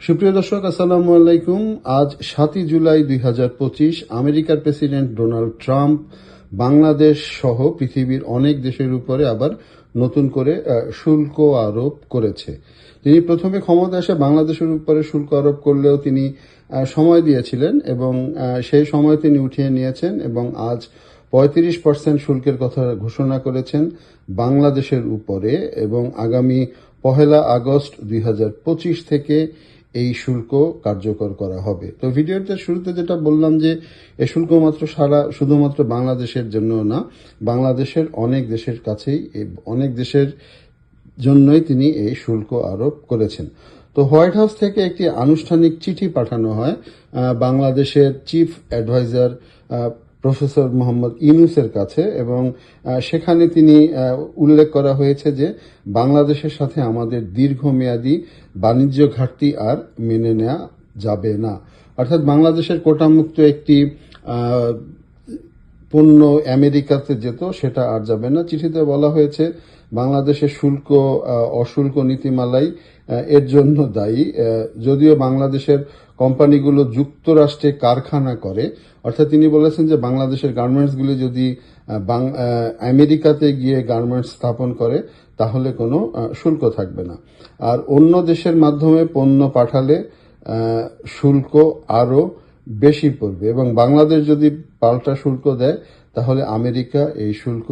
সুপ্রিয় দর্শক, আসসালামু আলাইকুম। আজ সাতই জুলাই দুই হাজার পঁচিশ, আমেরিকার প্রেসিডেন্ট ডোনাল্ড ট্রাম্প বাংলাদেশ সহ পৃথিবীর অনেক দেশের উপরে আবার নতুন করে শুল্ক আরোপ করেছে। তিনি প্রথমে ক্ষমতা এসে বাংলাদেশের উপরে শুল্ক আরোপ করলেও তিনি সময় দিয়েছিলেন এবং সেই সময় তিনি উঠিয়ে নিয়েছেন এবং আজ পঁয়ত্রিশ পার্সেন্ট শুল্কের কথা ঘোষণা করেছেন বাংলাদেশের উপরে এবং আগামী পহেলা আগস্ট দুই হাজার পঁচিশ থেকে এই শুল্ক কার্যকর করা হবে। তো ভিডিওতে শুরুতে যেটা বললাম যে, এ শুল্ক মাত্র সারা, শুধুমাত্র বাংলাদেশের জন্য না, বাংলাদেশের অনেক দেশের কাছেই অনেক দেশের জন্যই তিনি এই শুল্ক আরোপ করেছেন। তো হোয়াইট হাউস থেকে একটি আনুষ্ঠানিক চিঠি পাঠানো হয় বাংলাদেশের চিফ অ্যাডভাইজার প্রফেসর মোহাম্মদ ইউনুসের কাছে এবং সেখানে তিনি উল্লেখ করা হয়েছে যে বাংলাদেশের সাথে আমাদের দীর্ঘমেয়াদী বাণিজ্য ঘাটতি আর মেনে নেওয়া যাবে না। অর্থাৎ বাংলাদেশের কোটামুক্ত একটি পণ্য আমেরিকাতে যেত, সেটা আর যাবে না। চিঠিতে বলা হয়েছে বাংলাদেশের শুল্ক অশুল্ক নীতিমালাই এর জন্য দায়ী। যদিও বাংলাদেশের কোম্পানিগুলো যুক্তরাষ্ট্রে কারখানা করে, অর্থাৎ তিনি বলেছেন যে বাংলাদেশের গার্মেন্টসগুলি যদি আমেরিকাতে গিয়ে গার্মেন্টস স্থাপন করে, তাহলে কোনো শুল্ক থাকবে না। আর অন্য দেশের মাধ্যমে পণ্য পাঠালে শুল্ক আরও বেশি পড়বে। এবং বাংলাদেশ যদি পাল্টা শুল্ক দেয়, তাহলে আমেরিকা এই শুল্ক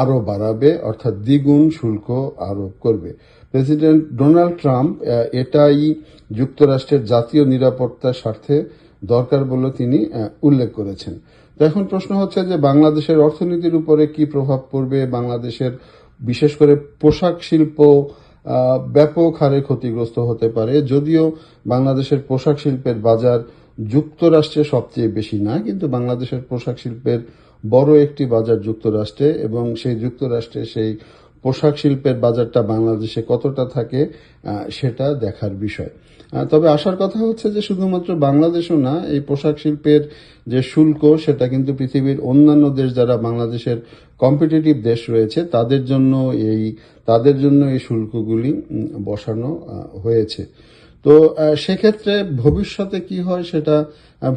আরও বাড়াবে, অর্থাৎ দ্বিগুণ শুল্ক আরোপ করবে। প্রেসিডেন্ট ডোনাল্ড ট্রাম্প এটাই যুক্তরাষ্ট্রের জাতীয় নিরাপত্তার স্বার্থে দরকার বলে তিনি উল্লেখ করেছেন। তো এখন প্রশ্ন হচ্ছে যে, বাংলাদেশের অর্থনীতির উপরে কি প্রভাব পড়বে? বাংলাদেশের বিশেষ করে পোশাক শিল্প ব্যাপক হারে ক্ষতিগ্রস্ত হতে পারে। যদিও বাংলাদেশের পোশাক শিল্পের বাজার যুক্তরাষ্ট্রে সবচেয়ে বেশি না, কিন্তু বাংলাদেশের পোশাক শিল্পের বড় একটি বাজার যুক্তরাষ্ট্রে এবং সেই যুক্তরাষ্ট্রে সেই পোশাক শিল্পের বাজারটা বাংলাদেশে কতটা থাকে সেটা দেখার বিষয়। তবে আসার কথা হচ্ছে যে শুধুমাত্র বাংলাদেশও না, এই পোশাক শিল্পের যে শুল্ক, সেটা কিন্তু পৃথিবীর অন্যান্য দেশ যারা বাংলাদেশের কম্পিটিটিভ দেশ রয়েছে, তাদের জন্য এই, তাদের জন্য এই শুল্কগুলি বসানো হয়েছে। তো সেক্ষেত্রে ভবিষ্যতে কি হয় সেটা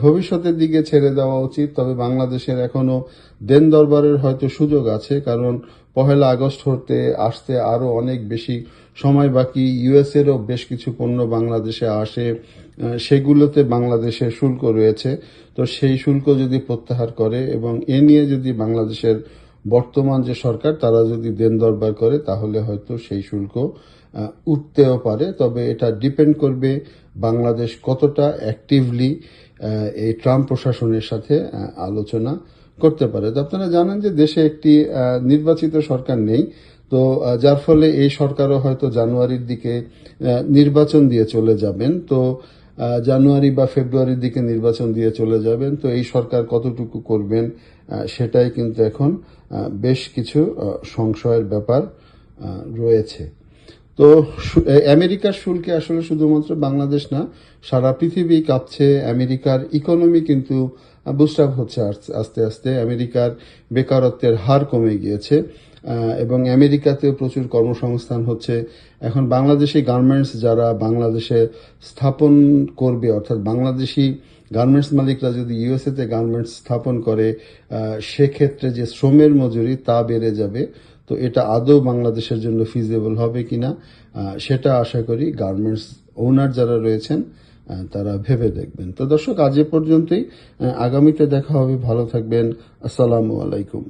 ভবিষ্যতের দিকে ছেড়ে দেওয়া উচিত। তবে বাংলাদেশের এখনও দেন দরবারের হয়তো সুযোগ আছে, কারণ পহেলা আগস্ট হতে আসতে আরও অনেক বেশি সময় বাকি। ইউএস এরও বেশ কিছু পণ্য বাংলাদেশে আসে সেগুলোতে বাংলাদেশের শুল্ক রয়েছে। তো সেই শুল্ক যদি প্রত্যাহার করে এবং এ নিয়ে যদি বাংলাদেশের বর্তমান যে সরকার, তারা যদি দেন দরবার করে, তাহলে হয়তো সেই শুল্ক উঠতেও পারে, তবে এটা ডিপেন্ড করবে বাংলাদেশ কতটা অ্যাক্টিভলি এই ট্রাম্প প্রশাসনের সাথে আলোচনা করতে পারে। তো আপনারা জানেন যে দেশে একটি নির্বাচিত সরকার নেই, তো যার ফলে এই সরকারও হয়তো জানুয়ারির দিকে নির্বাচন দিয়ে চলে যাবেন। তো জানুয়ারি বা ফেব্রুয়ারির দিকে নির্বাচন দিয়ে চলে যাবেন, তো এই সরকার কতটুকু করবেন সেটাই কিন্তু এখন বেশ কিছু সংশয়ের ব্যাপার রয়েছে। তো আমেরিকার শুল্কে আসলে শুধুমাত্র বাংলাদেশ না, সারা পৃথিবী কাঁপছে, আমেরিকার ইকোনমি কিন্তু বুস্ট আপ হচ্ছে আস্তে আস্তে, আমেরিকার বেকারত্বের হার কমে গিয়েছে এবং আমেরিকাতেও প্রচুর কর্মসংস্থান হচ্ছে। এখন বাংলাদেশি গার্মেন্টস যারা বাংলাদেশে স্থাপন করবে, অর্থাৎ বাংলাদেশি গার্মেন্টস মালিকরা যদি ইউএসএতে গার্মেন্টস স্থাপন করে সেক্ষেত্রে যে শ্রমের মজুরি তা বেড়ে যাবে। তো এটা আদৌ বাংলাদেশের জন্য ফিজেবল হবে কিনা সেটা আশা করি গার্মেন্টস ওনার যারা রয়েছেন তারা ভেবে দেখবেন। তো দর্শক, আজ এ পর্যন্তই। আগামীতে দেখা হবে। ভালো থাকবেন। আসসালামু আলাইকুম।